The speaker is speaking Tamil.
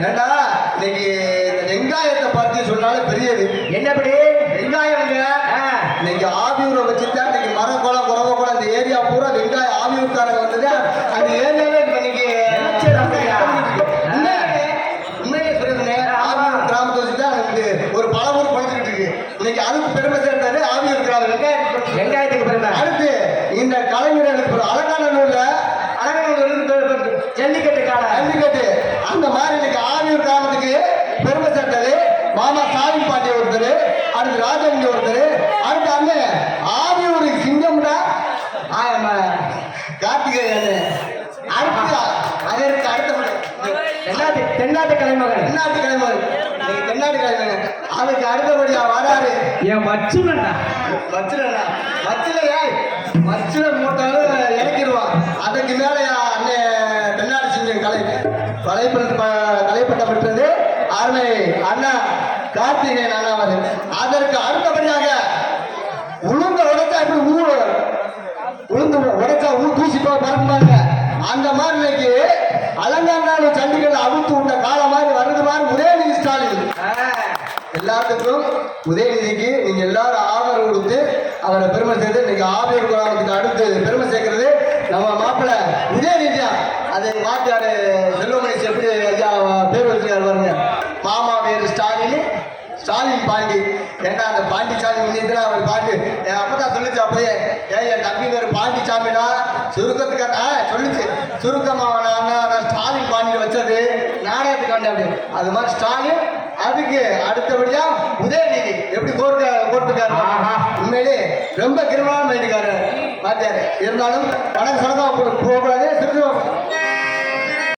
ஏண்டா இன்னைக்கு இந்த வெங்காயத்தை பத்தி சொன்னாலே பெரியது என்னப்படி? வெங்காயம்ங்க ஆ, இன்னைக்கு ஆவியூரை வச்சுதான் இன்னைக்கு மரம் குளம் குறவ குளம் இந்த ஏரியா பூரா வெங்காயம் ஆவியூர்காரங்க வந்தது. அந்த ஏரியாவே இப்ப இன்னைக்கு? உண்மையிலே சொல்லுங்க ஆவியூர் கிராமத்தை வச்சுதான் எனக்கு ஒரு பல ஊர் இருக்கு. இன்னைக்கு அதுக்கு பெருமை சேர்ந்தது ஆவியூர் கிராமம். வெங்காயம் வெங்காயத்துக்கு பெருமை. அடுத்து இந்த கலைஞர்களுக்கு ஒரு அலங்காநல்லூர்ல அழகனூர் ஜல்லிக்கட்டு கால ஜல்லிக்கட்டு. அந்த மாதிரி இன்னைக்கு ஆவியூர் கிராமத்துக்கு பெருமை சேர்த்தது. மாமா சாமி பாண்டி ஒருத்தர் அடுத்து ராஜலிங்க ஒருத்தர் அடுத்து அண்ணன் ஆவியூருக்கு சிங்கம்டா. கார்த்திகேயன். அடுத்து அதற்கு அடுத்த தென்னாட்டு தென்னாட்டு கலைமகன். தென்னாட்டு இன்னைக்கு தென்னாட்டு கிழமை அதுக்கு அடுத்தபடியா வராரு. என் மச்சுனண்டா மச்சிலண்ணா மச்சில ஏய் மச்சில மூட்டாலும் இறக்கிடுவான். அதுக்கு மேல அண்ணன் தென்னாடு சிங்கம் கலை கலைப்பட்ட கலைப்பட்ட பெற்றது அருமை அண்ணா கார்த்திகேயன் அண்ணா அவர்கள். அதற்கு அடுத்தபடியாக உளுந்த உடைச்சா இப்படி ஊழ உளுந்து உடைச்சா ஊ தூசி போய் அந்த மாதிரி இன்னைக்கு அலங்காநாடு சண்டிகள் அவிழ்த்து விட்ட கால மாதிரி வர்றது மாதிரி உதயநிதி ஸ்டாலின். எல்லாத்துக்கும் உதயநிதிக்கு நீங்க எல்லாரும் ஆதரவு கொடுத்து அவரை பெருமை சேர்த்து இன்னைக்கு ஆபியர் கிராமத்துக்கு அடுத்து பெருமை சேர்க்க அதை மாற்றாரு செல்வமணி எப்படி ஐயா பேர் வச்சிருக்காரு பாருங்க. மாமா பேர் ஸ்டாலின். ஸ்டாலின் பாண்டி. ஏன்னா அந்த பாண்டி சாமி முன்னிட்டு அவர் பாண்டி என் அப்பதான் சொல்லுச்சு அப்பயே ஏன் என் தம்பி பேர் பாண்டி சாமிடா. ஆ சொல்லுச்சு. சுருக்கமா நான் ஸ்டாலின் பாண்டியில் வச்சது நாடகத்துக்கு வந்தேன் அப்படி. அது மாதிரி ஸ்டாலின் அதுக்கு அடுத்தபடியா உதயநிதி. எப்படி கோர்க்க கோர்ட்டுக்காரு உண்மையிலே ரொம்ப கிருமான மைண்டுக்காரு பார்த்தாரு இருந்தாலும் பணம் சடங்கா போகக்கூடாது. சிறுத்தை